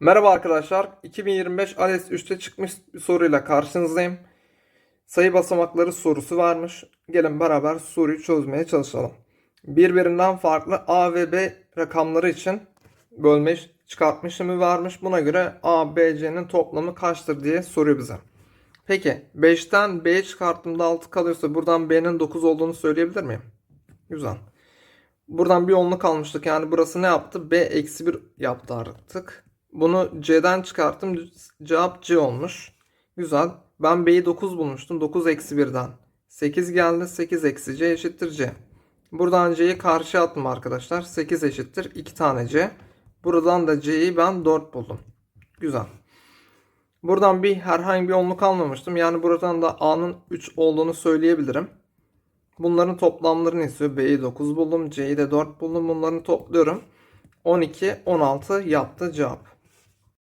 Merhaba arkadaşlar. 2025 ALES 3'te çıkmış bir soruyla karşınızdayım. Sayı basamakları sorusu varmış. Gelin beraber soruyu çözmeye çalışalım. Birbirinden farklı A ve B rakamları için bölme çıkartma işlemi varmış. Buna göre A, B, C'nin toplamı kaçtır diye soruyor bize. Peki 5'ten B'ye çıkarttığımda 6 kalıyorsa buradan B'nin 9 olduğunu söyleyebilir miyim? Güzel. Buradan bir onluk almıştık. Yani burası ne yaptı? B eksi 1 yaptı artık. Bunu C'den çıkarttım. Cevap C olmuş. Güzel. Ben B'yi 9 bulmuştum. 9 eksi 1'den. 8 geldi. 8 eksi C eşittir C. Buradan C'yi karşıya attım arkadaşlar. 8 eşittir 2 tane C. Buradan da C'yi ben 4 buldum. Güzel. Buradan bir herhangi bir onluk almamıştım. Yani buradan da A'nın 3 olduğunu söyleyebilirim. Bunların toplamlarını istiyor. B'yi 9 buldum. C'yi de 4 buldum. Bunları topluyorum. 12, 16 yaptı cevap.